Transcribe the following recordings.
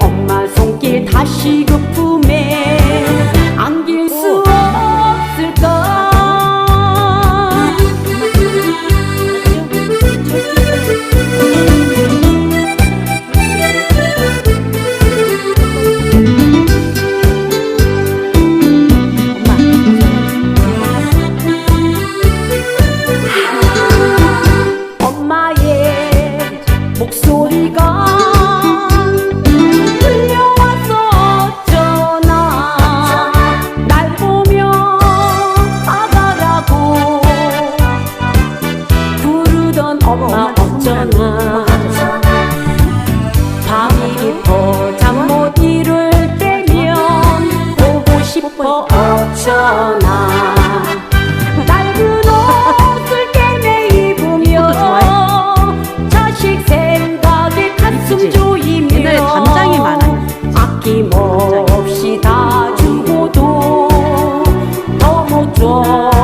엄마 손길 다시 그 그지? 옛날에 담장이 많았는데. 아낌없이 다 주고도 더못 줘.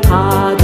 他的。